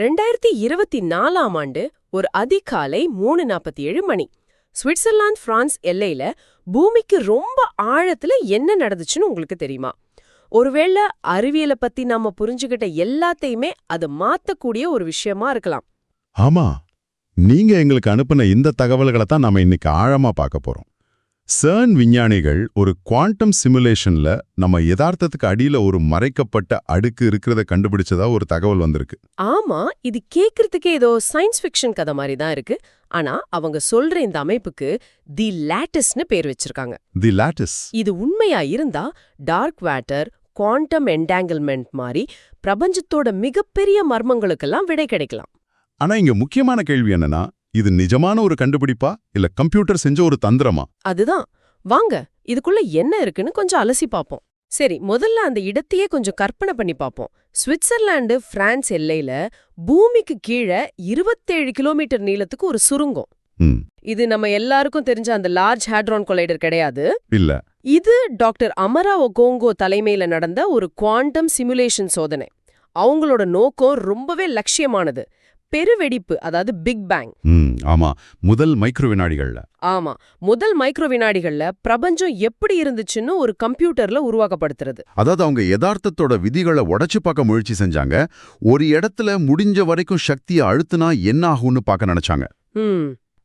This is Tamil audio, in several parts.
ரெண்டாயிரத்தி இருபத்தி நாலாம் ஆண்டு ஒரு அதிகாலை மூணு நாற்பத்தி ஏழு மணி. சுவிட்சர்லாந்து பிரான்ஸ் எல்லையில பூமிக்கு ரொம்ப ஆழத்துல என்ன நடந்துச்சுன்னு உங்களுக்கு தெரியுமா? ஒருவேளை அறிவியலை பத்தி நாம புரிஞ்சுகிட்ட எல்லாத்தையுமே அது மாத்தக்கூடிய ஒரு விஷயமா இருக்கலாம். ஆமா. நீங்க எங்களுக்கு அனுப்பின இந்த தகவல்களை தான் நாம இன்னைக்கு ஆழமா பார்க்க போறோம். CERN விஞ்ஞானிகள் ஒரு குவாண்டம் சிமுலேஷன்ல நம்ம யதார்த்தத்துக்கு அடியில ஒரு மறைக்கப்பட்ட அடுக்கு இருக்கிறத கண்டுபிடிச்சதா ஒரு தகவல் வந்திருக்கு. ஆமா இது கேக்குறதுக்கே ஏதோ சயின்ஸ் ஃபிக்ஷன் கதை மாதிரி தான் இருக்கு. ஆனா அவங்க சொல்ற இந்த அமைப்புக்கு தி லேட்டஸ்ட்னு பேர் வச்சிருக்காங்க. The lattice. இது உண்மையா இருந்தா டார்க் வேட்டர் குவாண்டம் என்டாங்கிள்மெண்ட் மாதிரி பிரபஞ்சத்தோட மிகப்பெரிய மர்மங்களுக்கெல்லாம் விடை கிடைக்கலாம். ஆனா இங்க முக்கியமான கேள்வி என்னன்னா இது நிஜமான ஒரு கண்டுபிடிப்பா? இல்ல கம்ப்யூட்டர் செஞ்ச ஒரு தந்திரமா? அதுதான். வாங்க இதுக்குள்ள என்ன இருக்குன்னு கொஞ்சம் அலசி பார்ப்போம் சரி முதல்ல அந்த இடத்தையே கொஞ்சம் கற்பனை பண்ணி பார்ப்போம் சுவிட்சர்லாந்து பிரான்ஸ் எல்லையில பூமிக்கு கீழே இருபத்தேழு கிலோமீட்டர் நீளத்துக்கு ஒரு சுருங்கம். இது நம்ம எல்லாருக்கும் தெரிஞ்ச அந்த லார்ஜ் ஹேட்ரான் கொலைடர் கிடையாது. இல்ல. இது டாக்டர் அமரா ஒகோங்கோ தலைமையில நடந்த ஒரு குவாண்டம் சிமுலேஷன் சோதனை. அவங்களோட நோக்கம் ரொம்பவே லட்சியமானது. பெருவெடிப்பு அதாவது பிக் பேங் ஆமா. முதல் மைக்ரோ வினாடிகள்ல. ஆமா. முதல் மைக்ரோ வினாடிகள்ல பிரபஞ்சம் எப்படி இருந்துச்சுன்னு ஒரு கம்ப்யூட்டர்ல உருவாக்கப்படுத்துறது. அதாவது அவங்க யதார்த்தத்தோட விதிகளை உடைச்சு பார்க்க முயற்சி செஞ்சாங்க. ஒரு இடத்துல முடிஞ்ச வரைக்கும் சக்தியை அழுத்துனா என்ன ஆகும்னு பார்க்க நினைச்சாங்க.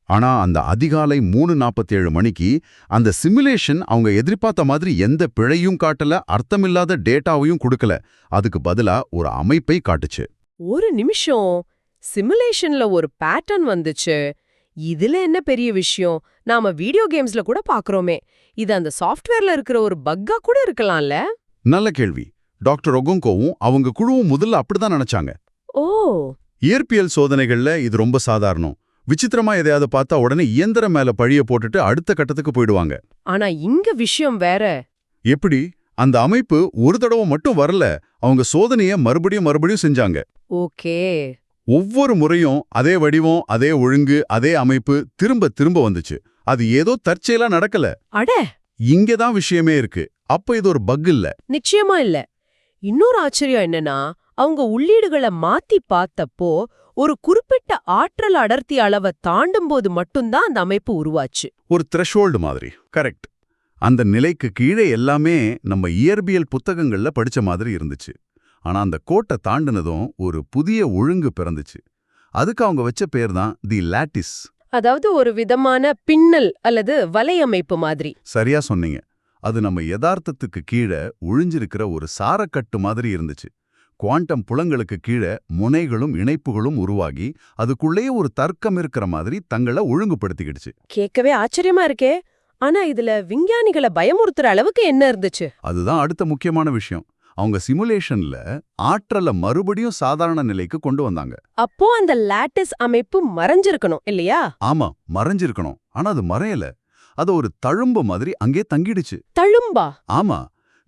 ஆனா அந்த அதிகாலை மூணு நாற்பத்தேழு மணிக்கு அந்த சிமுலேஷன் அவங்க எதிர்பார்த்த மாதிரி எந்த பிழையும் காட்டல அர்த்தமில்லாத டேட்டாவையும் கொடுக்கல. அதுக்கு பதிலா ஒரு அமைப்பை காட்டுச்சு. ஒரு நிமிஷம். சிமுலேஷன்ல ஒரு பேட்டர்ன் வந்துச்சு. இதுல என்ன பெரிய விஷயம்? நாம வீடியோ கேம்ஸ்ல கூட பாக்குறோமே. இது அந்த சாஃப்ட்வேர்ல இருக்கிற ஒரு பக்கா கூட இருக்கலாம்ல? நல்ல கேள்வி. டாக்டர் ஒகோங்கோவும் அவங்க குழுவும் முதல்ல அப்படிதான் நினைச்சாங்க. ஓ! இயற்பியல் சோதனைகள்ல இது ரொம்ப சாதாரணம். விசித்திரமா எதையாவது பார்த்தா உடனே இயந்திரம் மேல பழிய போட்டுட்டு அடுத்த கட்டத்துக்கு போயிடுவாங்க. ஆனா இங்க விஷயம் வேற. எப்படி? அந்த அமைப்பு ஒரு தடவை மட்டும் வரல. அவங்க சோதனைய மறுபடியும் மறுபடியும் செஞ்சாங்க. ஓகே. ஒவ்வொரு முறையும் அதே வடிவம் அதே ஒழுங்கு அதே அமைப்பு திரும்ப திரும்ப வந்துச்சு. அது ஏதோ தற்செயலா நடக்கல. அட! இங்கதான் விஷயமே இருக்கு. அப்ப இது ஒரு பக் இல்ல. நிச்சயமா இல்ல. இன்னொரு ஆச்சரியம் என்னன்னா அவங்க உள்ளீடுகளை மாத்தி பார்த்தப்போ ஒரு குறிப்பிட்ட ஆற்றல் அடர்த்தி அளவை தாண்டும் போது மட்டும்தான் அந்த அமைப்பு உருவாச்சு. ஒரு த்ரெஷோல்டு மாதிரி. கரெக்ட் அந்த நிலைக்கு கீழே எல்லாமே நம்ம இயற்பியல் புத்தகங்கள்ல படிச்ச மாதிரி இருந்துச்சு. ஆனா அந்த கோட்டை தாண்டினதும் ஒரு புதிய ஒழுங்கு பிறந்துச்சு. அதுக்கு அவங்க வச்ச பேர் தான் தி லாட்டிஸ். அதாவது ஒரு விதமான பின்னல் அல்லது வலையமைப்பு மாதிரி. சரியா சொன்னீங்க. அது நம்ம யதார்த்தத்துக்கு கீழே ஒழிஞ்சிருக்கிற ஒரு சாரக்கட்டு மாதிரி இருந்துச்சு. குவாண்டம் புலங்களுக்கு கீழே முனைகளும் இணைப்புகளும் உருவாகி அதுக்குள்ளேயே ஒரு தர்க்கம் இருக்கிற மாதிரி தங்களை ஒழுங்குபடுத்திக்கிடுச்சு. கேட்கவே ஆச்சரியமா இருக்கே. ஆனா இதுல விஞ்ஞானிகளை பயமுறுத்துற அளவுக்கு என்ன இருந்துச்சு? அதுதான் அடுத்த முக்கியமான விஷயம். அவங்க சிமுலேஷன்ல ஆற்றலை மறுபடியும் சாதாரண நிலைக்கு கொண்டு வந்தாங்க. அப்போ அந்த லாட்டிஸ் அமைப்பு மறைஞ்சிருக்கணும் இல்லையா? ஆமா மறைஞ்சிருக்கணும். ஆனா அது மறையல. அது ஒரு தழும்பு மாதிரி அங்கே தங்கிடுச்சு. தழும்பா? ஆமா.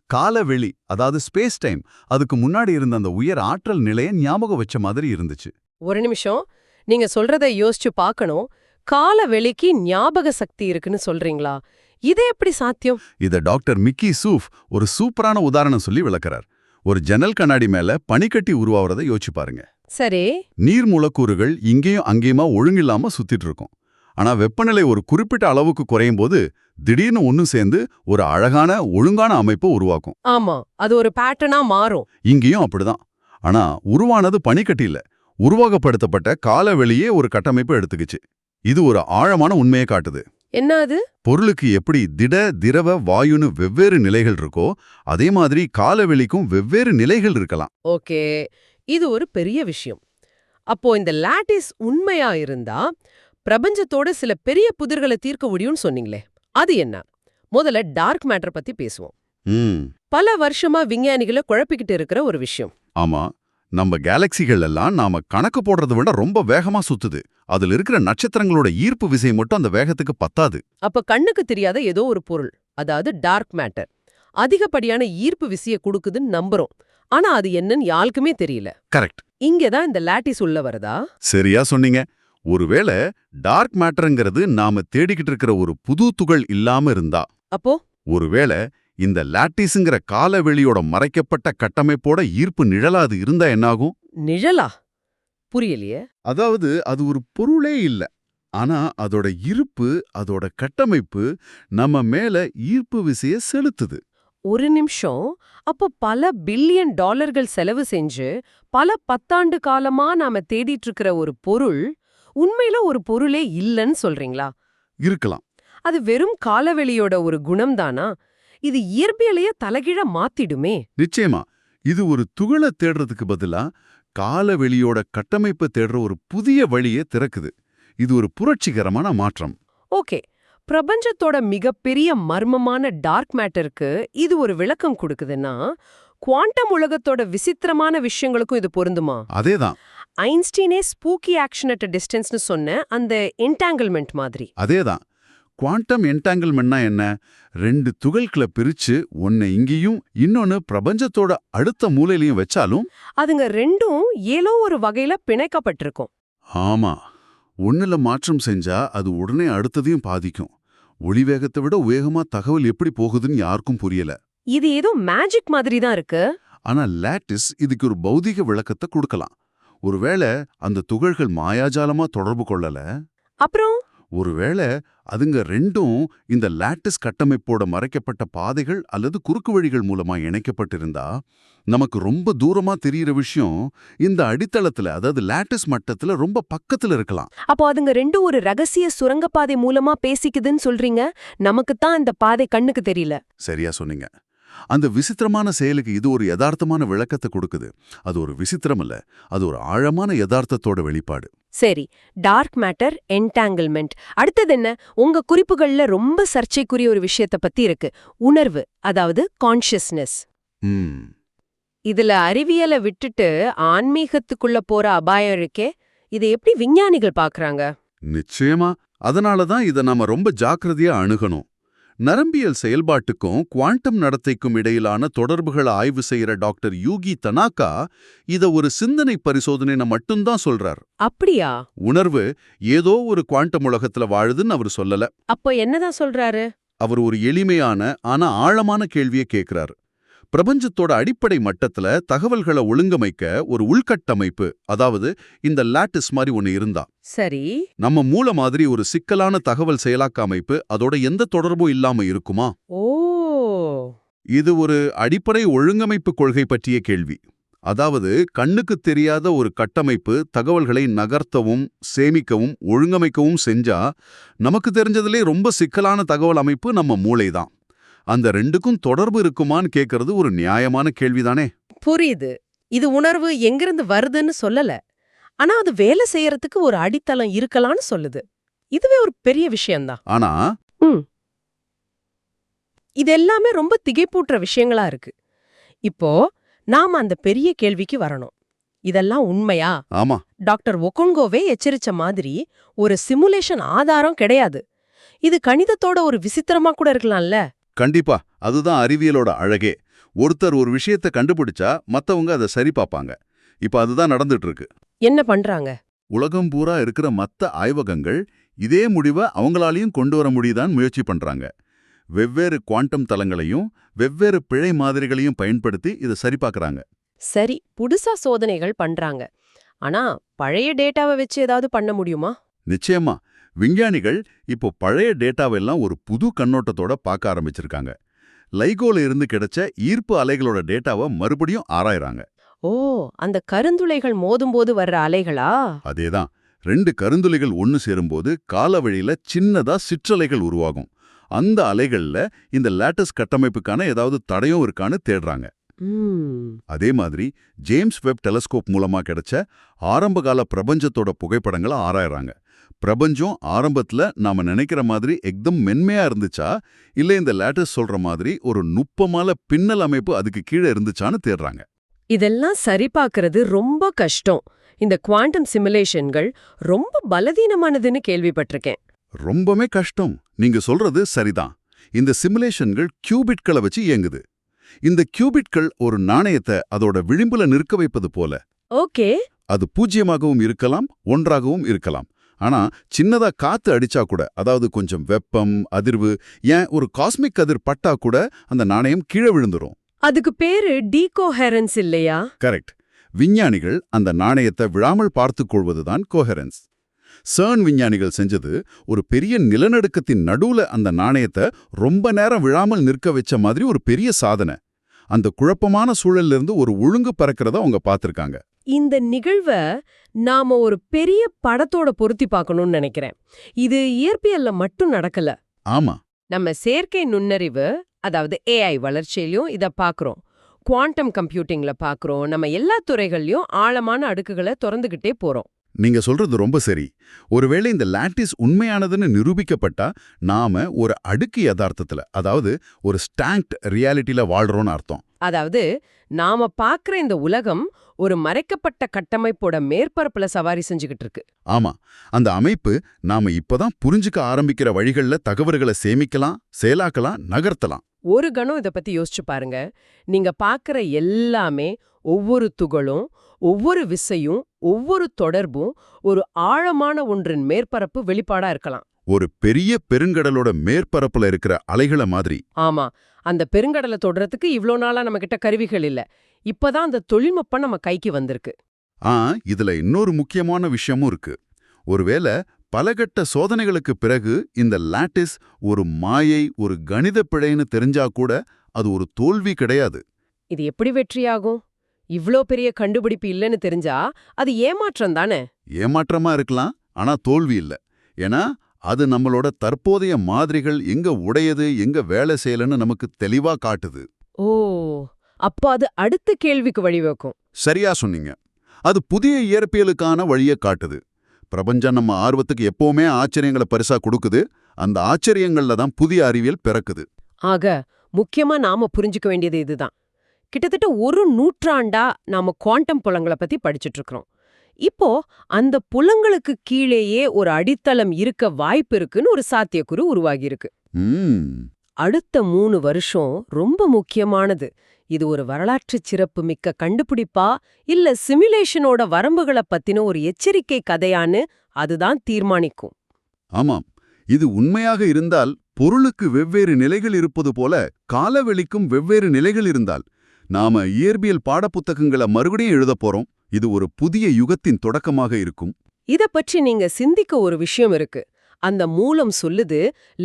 காலவெளி அதாவது ஸ்பேஸ் டைம் அதுக்கு முன்னாடி இருந்த அந்த உயர் ஆற்றல் நிலைய ஞாபகம் வச்ச மாதிரி இருந்துச்சு. ஒரு நிமிஷம். நீங்க சொல்றத யோசிச்சு பார்க்கணும். கால வெளிக்கு ஞாபக சக்தி இருக்குன்னு சொல்றீங்களா? இது எப்படி சாத்தியம்? இத டாக்டர் மிக்கி சூஃப் ஒரு சூப்பரான உதாரணம் சொல்லி விளக்குறார். ஒரு ஜன்னல் கண்ணாடி மேல பனிக்கட்டி உருவாவறத யோசிச்சு பாருங்க. சரி. நீர் மூலக்கூறுகள் இங்கேயும் அங்கேயுமா ஒழுங்கில்லாம சுத்திட்டு இருக்கும். ஆனா வெப்பநிலை ஒரு குறிப்பிட்ட அளவுக்கு குறையும் போது திடீர்னு ஒன்னு சேர்ந்து ஒரு அழகான ஒழுங்கான அமைப்பை உருவாக்கும். ஆமா. அது ஒரு பேட்டர்னா மாறும். இங்கேயும் அப்படிதான். ஆனா உருவானது பனிக்கட்டி இல்ல. உருவாகப்படுத்தப்பட்ட காலவெளியே ஒரு கட்டமைப்பு எடுத்துக்கிச்சு. இது ஒரு ஆழமான உண்மையை காட்டுது. என்ன அது பொருளுக்கு எப்படி திட திரவ வாயுன்னு வெவ்வேறு நிலைகள் இருக்கோ அதே மாதிரி காலவெளிக்கும் வெவ்வேறு நிலைகள் இருக்கலாம். ஓகே. இது ஒரு பெரிய விஷயம். அப்போ இந்த லாட்டிஸ் உண்மையா இருந்தா பிரபஞ்சத்தோட சில பெரிய புதிர்களை தீர்க்க முடியும்னு சொன்னீங்களே அது என்ன? முதல்ல டார்க் மேட்டர் பத்தி பேசுவோம். பல வருஷமா விஞ்ஞானிகளை குழப்பிக்கிட்டு இருக்கிற ஒரு விஷயம். ஆமா. நம்ம கேலக்சிகள் எல்லாம் நாம கணக்கு போடுறதை விட ரொம்ப வேகமா சுத்துது. அதுல இருக்கிற நட்சத்திரங்களோட ஈர்ப்பு விசை மட்டும் அந்த வேகத்துக்கு பத்தாது. அப்ப கண்ணுக்கு தெரியாத ஏதோ ஒரு பொருள் அதாவது டார்க் மேட்டர் அதிகப்படியான ஈர்ப்பு விசைய கொடுக்குதுன்னு நம்புறோம். ஆனா அது என்னன்னு யாருக்குமே தெரியல. கரெக்ட் இங்கதான் இந்த லாட்டிஸ் உள்ள வருதா? சரியா சொன்னீங்க. ஒருவேளை டார்க் மேட்டர்ங்கிறது நாம தேடிக்கிட்டு இருக்கிற ஒரு புது துகள் இல்லாம இருந்தா. அப்போ? ஒருவேளை இந்த லாட்டிஸுங்கிற காலவெளியோட மறைக்கப்பட்ட கட்டமைப்போட ஈர்ப்பு நிழலா அது இருந்தா என்னாகும்? நிழலா? புரியலையே. அதாவது அது ஒரு பொருளே இல்ல. ஆனா அதோட இருப்பு அதோட கட்டமைப்பு நம்ம மேல ஈர்ப்பு விசைய செலுத்துது. ஒரு நிமிஷம். அப்போ பல பில்லியன் டாலர்கள் செலவு செஞ்சு பல பத்தாண்டு காலமா நாம தேடிட்டு இருக்கிற ஒரு பொருள் உண்மையில ஒரு பொருளே இல்லைன்னு சொல்றீங்களா? இருக்கலாம். அது வெறும் காலவெளியோட ஒரு குணம்தானா இது இயற்பியலையே தலைகீழ மாத்திடுமே. நிச்சயமா. இது ஒரு துகளை தேடுறதுக்கு பதிலா காலவெளியோட கட்டமைப்பை தேடுற ஒரு புதிய வழியை திறக்குது. இது ஒரு புரட்சிகரமான மாற்றம். ஓகே. பிரபஞ்சத்தோட மிகப்பெரிய மர்மமான டார்க் மேட்டருக்கு இது ஒரு விளக்கம் கொடுக்குதுன்னா குவாண்டம் உலகத்தோட விசித்திரமான விஷயங்களுக்கும் இது பொருந்துமா? அதேதான். ஐன்ஸ்டீனே ஸ்பூக்கி ஆக்ஷன் அட் டிஸ்டன்ஸ்னு சொன்ன அந்த என்டாங்கிள்மெண்ட் மாதிரி. அதேதான். குவாண்டம் என்டாங்கிள்மெண்ட்னா என்ன? ரெண்டு துகள்களை பிரிச்சு ஒன்னை இங்கேயும் இன்னொன்னு பிரபஞ்சத்தோட அடுத்த மூலையிலையும் வச்சாலும் அதுங்க ரெண்டும் ஏதோ ஒரு வகையில பிணைக்கப்பட்டிருக்கும். ஆமா. ஒண்ணுல மாற்றம் செஞ்சா அது உடனே அடுத்ததையும் பாதிக்கும். ஒளி வேகத்தை விட வேகமா தகவல் எப்படி போகுதுன்னு யாருக்கும் புரியல. இது ஏதோ மேஜிக் மாதிரி தான் இருக்கு. ஆனா லாட்டிஸ் இதுக்கு ஒரு பௌதிக விளக்கத்தை கொடுக்கலாம். ஒருவேளை அந்த துகள்கள் மாயாஜாலமா தொடர்பு கொள்ளல? அப்புறம்? ஒருவேளை அதுங்க ரெண்டும் இந்த லாட்டிஸ் கட்டமைப்போட மறைக்கப்பட்ட பாதைகள் அல்லது குறுக்கு வழிகள் மூலமா இணைக்கப்பட்டிருந்தா நமக்கு ரொம்ப தூரமா தெரியிற விஷயம் இந்த அடித்தளத்துல அதாவது லாட்டிஸ் மட்டத்துல ரொம்ப பக்கத்துல இருக்கலாம். அப்போ அதுங்க ரெண்டும் ஒரு ரகசிய சுரங்கப்பாதை மூலமா பேசிக்குதுன்னு சொல்றீங்க? நமக்கு தான் இந்த பாதை கண்ணுக்கு தெரியல. சரியா சொன்னீங்க. அந்த விசித்திரமான செயலுக்கு இது ஒரு யதார்த்தமான விளக்கத்தை கொடுக்குது. அது ஒரு விசித்திரம் இல்ல அது ஒரு ஆழமான யதார்த்தத்தோட வெளிப்பாடு. சரி டார்க் மேட்டர் என்டாங்கிள்மெண்ட். அடுத்தது என்ன? உங்க குறிப்புகள்ல ரொம்ப சர்ச்சைக்குரிய ஒரு விஷயத்த பத்தி இருக்கு. உணர்வு அதாவது கான்ஷியஸ்னஸ் இதுல அறிவியலை விட்டுட்டு ஆன்மீகத்துக்குள்ள போற அபாயம் இருக்கே இதை எப்படி விஞ்ஞானிகள் பாக்குறாங்க? நிச்சயமா. அதனால தான் இதை நாம ரொம்ப ஜாக்கிரதையா அணுகணும். நரம்பியல் செயல்பாட்டுக்கும் குவாண்டம் நடத்தைக்கும் இடையிலான தொடர்புகளை ஆய்வு செய்யற டாக்டர் யூகி தனாகா இத ஒரு சிந்தனை பரிசோதனைன்னு மட்டும்தான் சொல்றார். அப்படியா? உணர்வு ஏதோ ஒரு குவாண்டம் உலகத்துல வாழுதுன்னு அவர் சொல்லல. அப்போ என்னதான் சொல்றாரு? அவர் ஒரு எளிமையான ஆனா ஆழமான கேள்வியை கேட்கிறார் பிரபஞ்சத்தோட அடிப்படை மட்டத்துல தகவல்களை ஒழுங்கமைக்க ஒரு உள்கட்டமைப்பு அதாவது இந்த லாட்டிஸ் மாதிரி ஒன்னு இருந்தா. சரி. நம்ம மூல மாதிரி ஒரு சிக்கலான தகவல் செயலாக்க அமைப்பு அதோட எந்த தொடர்பும் இல்லாம இருக்குமா? ஓ. இது ஒரு அடிப்படை ஒழுங்கமைப்பு கொள்கை பற்றிய கேள்வி. அதாவது கண்ணுக்கு தெரியாத ஒரு கட்டமைப்பு தகவல்களை நகர்த்தவும் சேமிக்கவும் ஒழுங்கமைக்கவும் செஞ்சா நமக்கு தெரிஞ்சதிலே ரொம்ப சிக்கலான தகவல் அமைப்பு நம்ம மூளைதான். அந்த ரெண்டுக்கும் தொடர்பு இருக்குமான்னு கேட்கறது ஒரு நியாயமான கேள்விதானே. புரியுது. இது உணர்வு எங்கிருந்து வருதுன்னு சொல்லல. ஆனா அது வேலை செய்யறதுக்கு ஒரு அடித்தளம் இருக்கலாம்னு சொல்லுது. இதுவே ஒரு பெரிய விஷயம்தான். ஆனா இது எல்லாமே ரொம்ப திகைப்பூட்டுற விஷயங்களா இருக்கு. இப்போ நாம அந்த பெரிய கேள்விக்கு வரணும். இதெல்லாம் உண்மையா? ஆமா. டாக்டர் ஒகோங்கோவே எச்சரிச்ச மாதிரி ஒரு சிமுலேஷன் ஆதாரம் கிடையாது. இது கணிதத்தோட ஒரு விசித்திரமா கூட இருக்கலாம்ல. கண்டிப்பா அதுதான் அறிவியலோட அழகே. ஒருத்தர் ஒரு விஷயத்தை கண்டுபிடிச்சா மத்தவங்க அதை சரி பார்ப்பாங்க இப்ப அதுதான் நடந்துட்டு இருக்கு என்ன பண்றாங்க? உலகம் பூரா இருக்கிற மத்த ஆய்வகங்கள் இதே முடிவை அவங்களாலையும் கொண்டு வர முடியுதான்னு முயற்சி பண்றாங்க. வெவ்வேறு குவாண்டம் தளங்களையும் வெவ்வேறு பிழை மாதிரிகளையும் பயன்படுத்தி இதை சரி பார்க்கறாங்க சரி புதுசா சோதனைகள் பண்றாங்க. ஆனா பழைய டேட்டாவை வச்சு ஏதாவது பண்ண முடியுமா? நிச்சயமா. விஞ்ஞானிகள் இப்போ பழைய டேட்டாவெல்லாம் ஒரு புது கண்ணோட்டத்தோட பார்க்க ஆரம்பிச்சிருக்காங்க. லைகோல இருந்து கிடைச்ச ஈர்ப்பு அலைகளோட டேட்டாவை மறுபடியும் ஆராயறாங்க. ஓ அந்த கருந்துளைகள் மோதும்போது வர்ற அலைகளா? அதேதான். ரெண்டு கருந்துளைகள் ஒன்னு சேரும்போது காலவழியில சின்னதா சிற்றலைகள் உருவாகும். அந்த அலைகள்ல இந்த லேட்டஸ் கட்டமைப்புக்கான ஏதாவது தடயம் இருக்கான்னு தேடுறாங்க. அதே மாதிரி ஜேம்ஸ் வெப் டெலஸ்கோப் மூலமா கிடைச்ச ஆரம்பகால பிரபஞ்சத்தோட புகைப்படங்களை ஆராயறாங்க. பிரபஞ்சம் ஆரம்பத்துல நாம நினைக்கிற மாதிரி எக்தம் மென்மையா இருந்துச்சா? இல்ல இந்த லேட்டஸ் சொல்ற மாதிரி ஒரு நுட்பமான பின்னல் அமைப்பு அதுக்கு கீழே இருந்துச்சான்னு தேடுறாங்க. இதெல்லாம் சரி பார்க்கறது ரொம்ப கஷ்டம். இந்த குவாண்டம் சிமுலேஷன்கள் ரொம்ப பலவீனமானதுன்னு கேள்விப்பட்டிருக்கேன். ரொம்பவே கஷ்டம். நீங்க சொல்றது சரிதான். இந்த சிமுலேஷன்கள் கியூபிட்களை வச்சு இயங்குது. இந்த கியூபிட்கள் ஒரு நாணயத்தை அதோட விளிம்புல நிற்க வைப்பது போல. ஓகே. அது பூஜ்யமாகவும் இருக்கலாம் ஒன்றாகவும் இருக்கலாம். ஆனா சின்னதா காத்து அடிச்சா கூட அதாவது கொஞ்சம் வெப்பம் அதிர்வு ஏன் ஒரு காஸ்மிக் கதிர் பட்டா கூட அந்த நாணயம் கீழே விழுந்துரும். அதுக்கு பேரு டீகோஹெரன்ஸ் இல்லையா? கரெக்ட். விஞ்ஞானிகள் அந்த நாணயத்தை விழாமல் பார்த்துக் கொள்வதுதான் கோஹெரன்ஸ். சர்ன் விஞ்ஞானிகள் செஞ்சது ஒரு பெரிய நிலநடுக்கத்தின் நடுவுல அந்த நாணயத்தை ரொம்ப நேரம் விழாமல் நிற்க வச்ச மாதிரி ஒரு பெரிய சாதனை. அந்த குழப்பமான சூழல்ல இருந்து ஒரு ஒழுங்கு பறக்கிறத அவங்க பார்த்திருக்காங்க. இந்த நிகழ்வை நாம ஒரு பெரிய படத்தோட பொருத்தி பார்க்கணும்னு நினைக்கிறேன். இது இயற்பியல்ல மட்டும் நடக்கல. ஆமா. நம்ம செயற்கை நுண்ணறிவு அதாவது ஏஐ வளர்ச்சியிலயும் இத பார்க்கறோம் குவாண்டம் கம்ப்யூட்டிங்ல பார்க்கறோம் நம்ம எல்லா துறைகள்லயும் ஆழமான அடுக்குகளை திறந்துகிட்டே போறோம். நீங்க சொல்றது ரொம்ப சரி. ஒருவேளை இந்த லாட்டிஸ் உண்மையானதுன்னு நிரூபிக்கப்பட்டா நாம ஒரு அடுக்கு யதார்த்தத்துல அதாவது ஒரு ஸ்டாங்க்ட் ரியாலிட்டில வாழ்றோம்னு அர்த்தம். அதாவது நாம பார்க்கற இந்த உலகம் ஒரு மறைக்கப்பட்ட கட்டமைப்போட மேற்பரப்புல சவாரி செஞ்சுகிட்டு இருக்கு. ஆமா. அந்த அமைப்பு நாம இப்பதான் புரிஞ்சுக்க ஆரம்பிக்கிற வழிகள்ல தகவல்களை சேமிக்கலாம் செயலாக்கலாம் நகர்த்தலாம். ஒரு கணம் இத பத்தி யோசிச்சு பாருங்க. நீங்க பார்க்கற எல்லாமே ஒவ்வொரு துகளும் ஒவ்வொரு விசையும் ஒவ்வொரு தொடர்பும் ஒரு ஆழமான ஒன்றின் மேற்பரப்பு வெளிப்பாடா இருக்கலாம். ஒரு பெரிய பெருங்கடலோட மேற்பரப்புல இருக்கிற அலைகளை மாதிரி. ஆமா. அந்த பெருங்கடலை தொடறதுக்கு இவ்ளோ நாளா நம்ம கிட்ட கருவிகள் இல்ல. இப்பதான் அந்த தொழில்நுட்பம் நம்ம கைக்கு வந்திருக்கு. ஆ இதுல இன்னொரு முக்கியமான விஷயமும் இருக்கு. ஒருவேளை பலகட்ட சோதனைகளுக்கு பிறகு இந்த லாட்டிஸ் ஒரு மாயை ஒரு கணித பிழைன்னு தெரிஞ்சா கூட அது ஒரு தோல்வி கிடையாது. இது எப்படி வெற்றியாகும்? இவ்ளோ பெரிய கண்டுபிடிப்பு இல்லைன்னு தெரிஞ்சா அது ஏமாற்றம் தானே? ஏமாற்றமா இருக்கலாம் ஆனா தோல்வி இல்ல. ஏன்னா அது நம்மளோட தற்போதைய மாதிரிகள் எங்க உடையது எங்க வேலை செய்யலன்னு நமக்கு தெளிவா காட்டுது. ஓ அப்ப அது அடுத்த கேள்விக்கு வழிவகுக்கும் சரியா சொன்னீங்க. அது புதிய இயற்பியலுக்கான வழியை காட்டுது. பிரபஞ்சம் நம்ம ஆர்வத்துக்கு எப்பவுமே ஆச்சரியங்களை பரிசா கொடுக்குது. அந்த ஆச்சரியங்கள்ல தான் புதிய அறிவியல் பிறக்குது. ஆக முக்கியமா நாம புரிஞ்சுக்க வேண்டியது இதுதான். கிட்டத்தட்ட ஒரு நூற்றாண்டா நாம குவாண்டம் புலங்களை பத்தி படிச்சுட்டு இருக்கிறோம். இப்போ அந்த புலங்களுக்கு கீழேயே ஒரு அடித்தளம் இருக்க வாய்ப்பு இருக்குன்னு ஒரு சாத்தியக்குறு உருவாகி இருக்கு ம். அடுத்த மூணு வருஷம் ரொம்ப முக்கியமானது. இது ஒரு வரலாற்றுச் சிறப்பு மிக்க கண்டுபிடிப்பா இல்ல சிமுலேஷனோட வரம்புகளை பத்தின ஒரு எச்சரிக்கை கதையான்னு அதுதான் தீர்மானிக்கும். ஆமாம். இது உண்மையாக இருந்தால் பொருளுக்கு வெவ்வேறு நிலைகள் இருப்பது போல காலவெளிக்கும் வெவ்வேறு நிலைகள் இருந்தால். நாம இயற்பியல் பாடப்புத்தகங்களை மறுபடியும் எழுதப் போறோம். இது ஒரு புதிய யுகத்தின் தொடக்கமாக இருக்கும். இத பற்றி நீங்க சிந்திக்க ஒரு விஷயம் இருக்கு. அந்த மூலம் சொல்லுது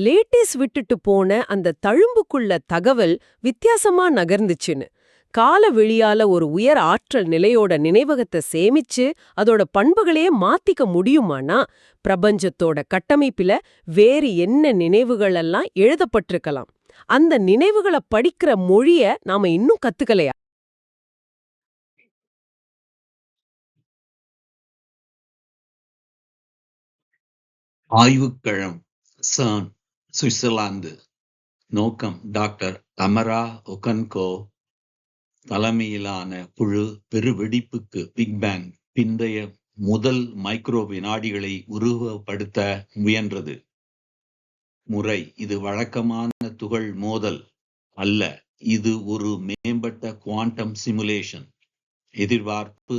லேட்டிஸ் விட்டுட்டு போன அந்த தழும்புக்குள்ள தகவல் வித்தியாசமா நகர்ந்துச்சுன்னு. கால வெளியால ஒரு உயர் ஆற்றல் நிலையோட நினைவகத்தை சேமிச்சு அதோட பண்புகளையே மாத்திக்க முடியுமானா பிரபஞ்சத்தோட கட்டமைப்பில வேறு என்ன நினைவுகள் எல்லாம் எழுதப்பட்டிருக்கலாம். அந்த நினைவுகளை படிக்கிற மொழிய நாம இன்னும் கத்துக்கலையா? ஆய்வுக்களம் சர்ன் சுவிட்சர்லாந்து. நோக்கம் டாக்டர் தமரா ஒகன்கோ தலைமையிலான குழு பெருவெடிப்புக்கு பிக் பேங் பிந்தைய முதல் மைக்ரோ வினாடிகளை உருவப்படுத்த முயன்றது. முறை இது வழக்கமான துகள் மோதல் அல்ல இது ஒரு மேம்பட்ட குவாண்டம் சிமுலேஷன். எதிர்பார்ப்பு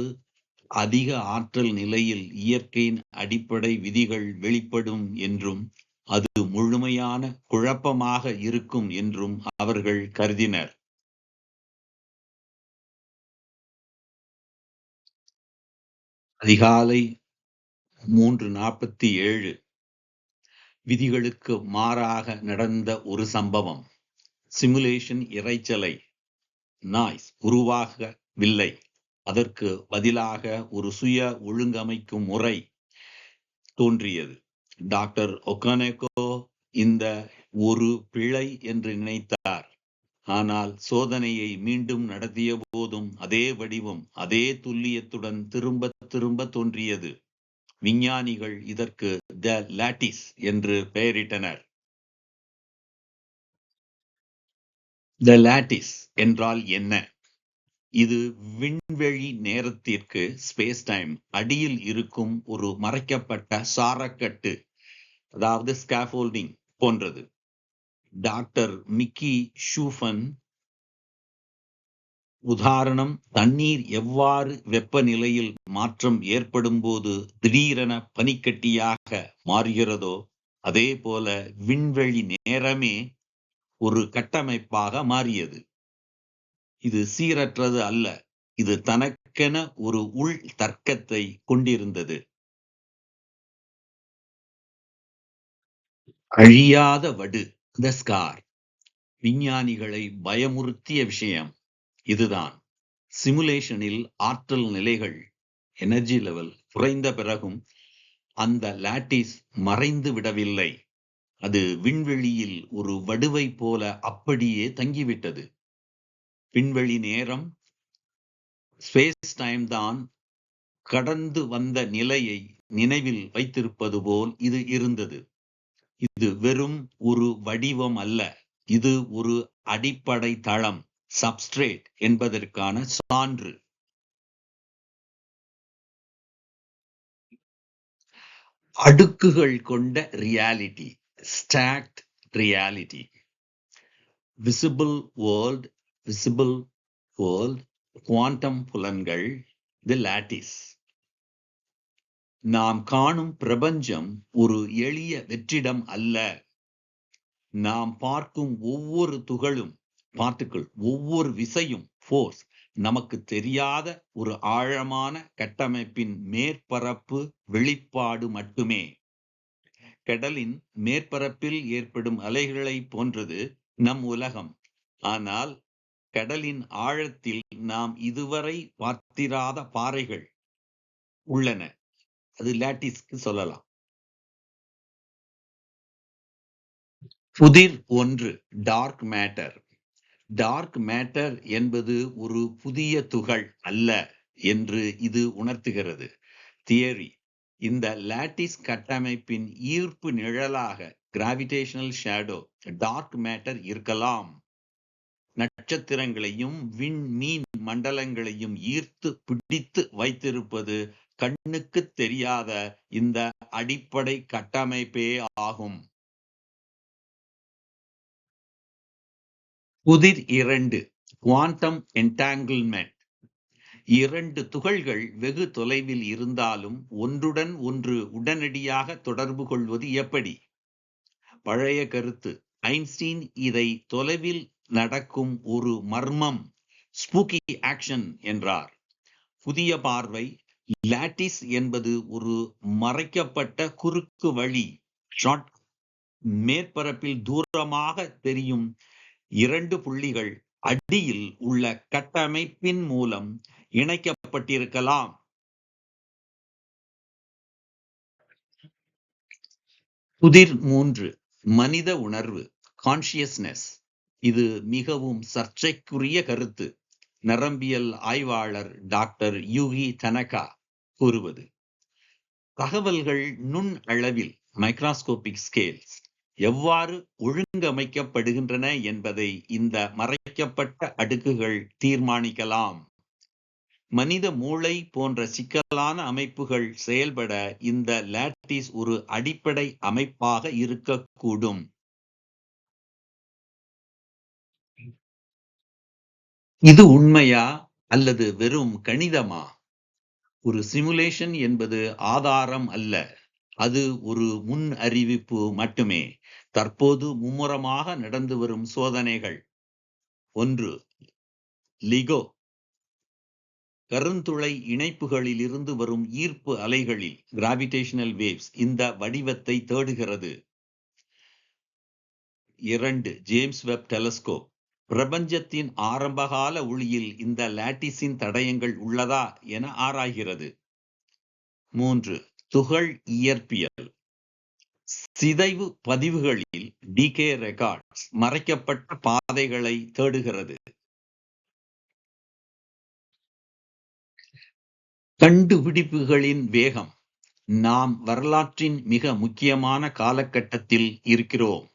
அதிக ஆற்றல் நிலையில் இயற்கையின் அடிப்படை விதிகள் வெளிப்படும் என்றும் அது முழுமையான குழப்பமாக இருக்கும் என்றும் அவர்கள் கருதினர். அதிகாலை மூன்று நாற்பத்தி ஏழு. விதிகளுக்கு மாறாக நடந்த ஒரு சம்பவம். சிமுலேஷன் இரைச்சலை நாய்ஸ் உருவாகவில்லை. அதற்கு பதிலாக ஒரு சுய ஒழுங்கமைக்கும் முறை தோன்றியது. டாக்டர் ஒகானெகோ இந்த ஒரு பிழை என்று நினைத்தார். ஆனால் சோதனையை மீண்டும் நடத்திய போதும் அதே வடிவம் அதே துல்லியத்துடன் திரும்ப திரும்ப தோன்றியது. விஞ்ஞானிகள் இதற்கு த லாட்டிஸ் என்று பெயரிட்டனர். த லாட்டிஸ் என்றால் என்ன? இது விண்வெளி நேரத்திற்கு ஸ்பேஸ் டைம் அடியில் இருக்கும் ஒரு மறைக்கப்பட்ட சாரக்கட்டு அதாவது ஸ்காஃபோல்டிங் போன்றது. டாக்டர் மிக்கி ஷூஃபன் உதாரணம் தண்ணீர் எவ்வாறு வெப்பநிலையில் மாற்றம் ஏற்படும் போது திடீரென பனிக்கட்டியாக மாறுகிறதோ அதே போல விண்வெளி நேரமே ஒரு கட்டமைப்பாக மாறியது. இது சீரற்றது அல்ல. இது தனக்கென ஒரு உள் தர்க்கத்தை கொண்டிருந்தது. அழியாத வடு த ஸ்கார் விஞ்ஞானிகளை பயமுறுத்திய விஷயம் இதுதான். சிமுலேஷனில் ஆற்றல் நிலைகள் எனர்ஜி லெவல் குறைந்த பிறகும் அந்த லாட்டிஸ் மறைந்து விடவில்லை. அது விண்வெளியில் ஒரு வடுவை போல அப்படியே தங்கிவிட்டது. விண்வெளி நேரம் ஸ்பேஸ் டைம் தான் கடந்து வந்த நிலையை நினைவில் வைத்திருப்பது போல் இது இருந்தது. இது வெறும் ஒரு வடிவம் அல்ல. இது ஒரு அடிப்படை தளம் சப்ஸ்ட்ரேட் என்பதற்கான சான்று. அடுக்குகள் கொண்ட reality stacked reality visible world visible world quantum புலன்கள் தி லாட்டிஸ் நாம் காணும் பிரபஞ்சம் ஒரு எளிய வெற்றிடம் அல்ல. நாம் பார்க்கும் ஒவ்வொரு துகளும் பார்ட்டிக்கிள் ஒவ்வொரு விசையும் ஃபோர்ஸ் நமக்கு தெரியாத ஒரு ஆழமான கட்டமைப்பின் மேற்பரப்பு வெளிப்பாடு மட்டுமே. கடலின் மேற்பரப்பில் ஏற்படும் அலைகளை போன்றது நம் உலகம். ஆனால் கடலின் ஆழத்தில் நாம் இதுவரை பார்த்திராத பாறைகள் உள்ளன. அது லாட்டிஸ்க்கு சொல்லலாம். புதிர் ஒன்று டார்க் மேட்டர் டார்க் மேட்டர் என்பது ஒரு புதிய துகள் அல்ல என்று இது உணர்த்துகிறது. தியரி இந்த லாட்டிஸ் கட்டமைப்பின் ஈர்ப்பு நிழலாக கிராவிடேஷனல் ஷேடோ டார்க் மேட்டர் இருக்கலாம். நட்சத்திரங்களையும் விண்மீன் மண்டலங்களையும் ஈர்த்து பிடித்து வைத்திருப்பது கண்ணுக்கு தெரியாத இந்த அடிப்படை கட்டமைப்பே ஆகும். புதிர் இரண்டு குவாண்டம் என்டாங்கிள்மெண்ட். இரண்டு துகள்கள் வெகு தொலைவில் இருந்தாலும் ஒன்றுடன் ஒன்று உடனடியாக தொடர்பு கொள்வது எப்படி? பழைய கருத்து ஐன்ஸ்டீன் இதை தொலைவில் நடக்கும் ஒரு மர்மம். ஸ்பூக்கி ஆக்ஷன் என்றார். புதிய பார்வை லாட்டிஸ் என்பது ஒரு மறைக்கப்பட்ட குறுக்கு வழி. ஷார்ட் மேற்பரப்பில் தூரமாக தெரியும் இரண்டு புள்ளிகள் அடியில் உள்ள கட்டமைப்பின் மூலம் இணைக்கப்பட்டிருக்கலாம். புதிர் மூன்று மனித உணர்வு கான்சியஸ்னஸ் இது மிகவும் சர்ச்சைக்குரிய கருத்து. நரம்பியல் ஆய்வாளர் டாக்டர் யூகி தனகா கூறுவது. தகவல்கள் நுண் அளவில் மைக்ராஸ்கோபிக் ஸ்கேல்ஸ் எவ்வாறு ஒழுங்கமைக்கப்படுகின்றன என்பதை இந்த மறைக்கப்பட்ட அடுக்குகள் தீர்மானிக்கலாம். மனித மூளை போன்ற சிக்கலான அமைப்புகள் செயல்பட இந்த லேட்டிஸ் ஒரு அடிப்படை அமைப்பாக இருக்கக்கூடும். இது உண்மையா அல்லது வெறும் கணிதமா? ஒரு சிமுலேஷன் என்பது ஆதாரம் அல்ல. அது ஒரு முன் அறிவிப்பு மட்டுமே. தற்போது மும்முரமாக நடந்து வரும் சோதனைகள். ஒன்று லிகோ. கருந்துளை இணைப்புகளில் இருந்து வரும் ஈர்ப்பு அலைகளில் கிராவிடேஷனல் வேவ்ஸ் இந்த வடிவத்தை தேடுகிறது. இரண்டு ஜேம்ஸ் வெப் டெலஸ்கோப் பிரபஞ்சத்தின் ஆரம்பகால ஒளியில் இந்த லாட்டிஸின் தடயங்கள் உள்ளதா என ஆராய்கிறது. மூன்று துகள் இயற்பியல். சிதைவு பதிவுகளில் டிகே ரெக்கார்ட்ஸ் மறைக்கப்பட்ட பாதைகளை தேடுகிறது. கண்டுபிடிப்புகளின் வேகம். நாம் வரலாற்றின் மிக முக்கியமான காலகட்டத்தில் இருக்கிறோம்.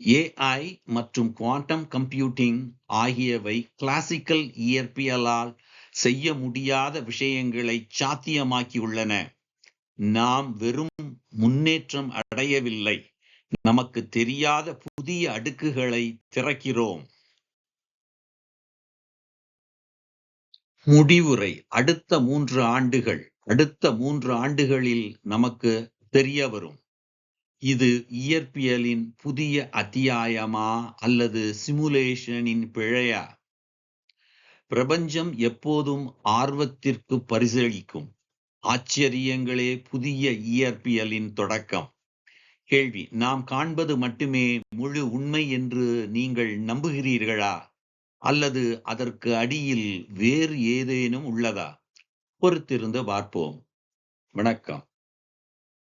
ஏஐ மற்றும் குவாண்டம் கம்ப்யூட்டிங் ஆகியவை கிளாசிக்கல் இயற்பியலால் செய்ய முடியாத விஷயங்களை சாத்தியமாக்கியுள்ளன. நாம் வெறும் முன்னேற்றம் அடையவில்லை. நமக்கு தெரியாத புதிய அடுக்குகளை திறக்கிறோம். முடிவுரை. அடுத்த மூன்று ஆண்டுகள். அடுத்த மூன்று ஆண்டுகளில் நமக்கு தெரிய வரும். இது இயற்பியலின் புதிய அத்தியாயமா அல்லது சிமுலேஷனின் பிழையா? பிரபஞ்சம் எப்போதும் ஆர்வத்திற்கு பரிசளிக்கும். ஆச்சரியங்களே புதிய இயற்பியலின் தொடக்கம். கேள்வி நாம் காண்பது மட்டுமே முழு உண்மை என்று நீங்கள் நம்புகிறீர்களா? அல்லது அதற்கு அடியில் வேறு ஏதேனும் உள்ளதா? பொறுத்திருந்து பார்ப்போம். வணக்கம்.